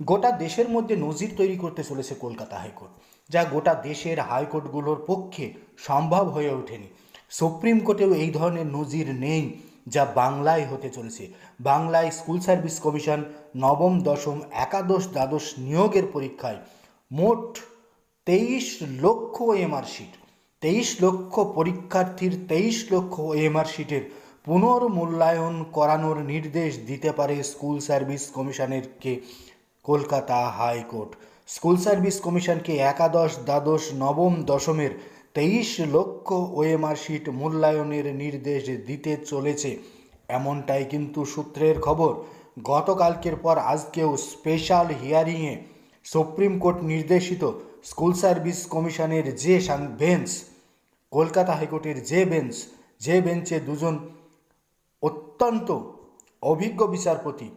গোটা দেশের মধ্যে নজির তৈরি করতে চলেছে কলকাতা হাইকোর্ট, যা গোটা দেশের হাইকোর্টগুলোর পক্ষে সম্ভব হয়ে ওঠেনি। সুপ্রিম কোর্টেও এই ধরনের নজির নেই যা বাংলায় হতে চলেছে। বাংলায় স্কুল সার্ভিস কমিশন নবম, দশম, একাদশ, দ্বাদশ নিয়োগের পরীক্ষায় মোট তেইশ লক্ষ এমআর শিট। তেইশ লক্ষ পরীক্ষার্থীর তেইশ লক্ষ এমআর শিটের পুনর্মূল্যায়ন করানোর নির্দেশ দিতে পারে school service কমিশনেরকে। Kolkata High Court. School service কমিশনকে একাদশ দ্বাদশ নবম দশমের তেইশ লক্ষ ওএমআর শিট মূল্যায়নের নির্দেশ দিতে চলেছে। এমনটাই কিন্তু সূত্রের খবর। গতকালকের পর আজকেও স্পেশাল হিয়ারিংয়ে সুপ্রিম কোর্ট নির্দেশিত স্কুল সার্ভিস কমিশনের যে বেঞ্চ, কলকাতা হাইকোর্টের যে বেঞ্চ, যে বেঞ্চে দুজন অত্যন্ত অভিজ্ঞ বিচারপতি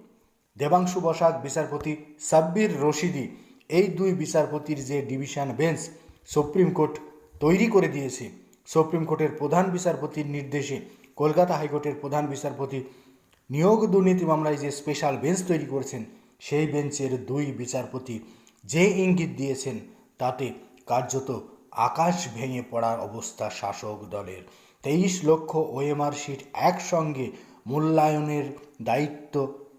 দেবাংশু বসাক, বিচারপতি সাব্বির রশিদি এই দুই বিচারপতির যে ডিভিশন বেঞ্চ সুপ্রিম কোর্ট তৈরি করে দিয়েছে, সুপ্রিম কোর্টের প্রধান বিচারপতির নির্দেশে কলকাতা হাইকোর্টের প্রধান বিচারপতি নিয়োগ দুর্নীতি মামলায় যে স্পেশাল বেঞ্চ তৈরি করেছেন, সেই বেঞ্চের দুই বিচারপতি যে ইঙ্গিত দিয়েছেন, তাতে কার্যত আকাশ ভেঙে পড়ার অবস্থা শাসক দলের। তেইশ লক্ষ ওএমআর শিট একসঙ্গে মূল্যায়নের দায়িত্ব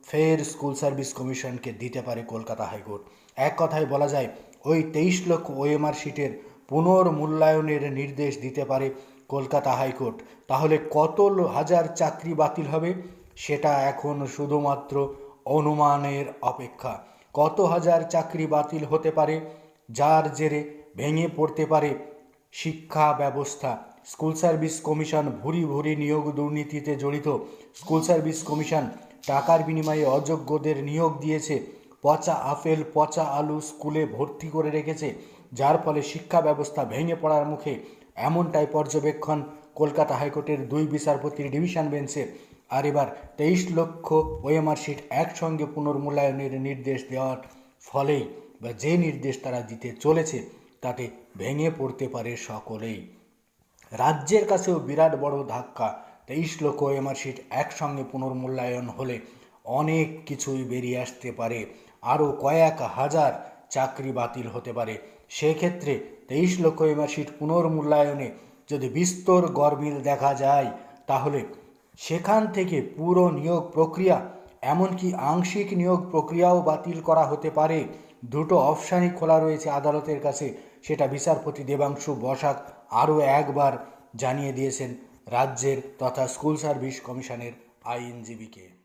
ফের স্কুল সার্ভিস কমিশনকে দিতে পারে কলকাতা হাইকোর্ট। এক কথায় বলা যায়, ওই তেইশ লক্ষ ওএমআর শিটের পুনর্মূল্যায়নের নির্দেশ দিতে পারে কলকাতা হাইকোর্ট। তাহলে কত হাজার চাকরি বাতিল হবে? সেটা এখন শুধুমাত্র অনুমানের অপেক্ষা। কত হাজার চাকরি বাতিল হতে পারে? যার জেরে ভেঙে পড়তে পারে শিক্ষা ব্যবস্থা। স্কুল সার্ভিস কমিশন ভুরি ভুরি নিয়োগ দুর্নীতিতে জড়িত। স্কুল সার্ভিস কমিশন টাকার বিনিময়ে অযোগ্যদের নিয়োগ দিয়েছে। পচা আপেল, পচা আলু স্কুলে ভর্তি করে রেখেছে, যার ফলে শিক্ষা ব্যবস্থা ভেঙে পড়ার মুখে এমনটাই পর্যবেক্ষণ কলকাতা হাইকোর্টের দুই বিচারপতির ডিভিশন বেঞ্চে। আর এবার তেইশ লক্ষ ওএমআর শিট একসঙ্গে পুনর্মূল্যায়নের নির্দেশ দেওয়ার ফলেই বা যে নির্দেশ তারা দিতে চলেছে, তাতে ভেঙে পড়তে পারে সকলেই। রাজ্যের কাছেও বিরাট বড় ধাক্কা তেইশ লক্ষ এমআর শিট একসঙ্গে পুনর্মূল্যায়ন হলে অনেক কিছুই বেরিয়ে আসতে পারে। আরও কয়েক হাজার চাকরি বাতিল হতে পারে। সেক্ষেত্রে তেইশ লক্ষ এমআর শিট পুনর্মূল্যায়নে যদি বিস্তর গরমিল দেখা যায়, তাহলে সেখান থেকে পুরো নিয়োগ প্রক্রিয়া, এমনকি আংশিক নিয়োগ প্রক্রিয়াও বাতিল করা হতে পারে। দুটো অপশানই খোলা রয়েছে আদালতের কাছে, সেটা বিচারপতি দেবাংশু বসাক আরও একবার জানিয়ে দিয়েছেন। রাজ্যের তথা স্কুল সার্ভিস কমিশনের আইনজীবীকে।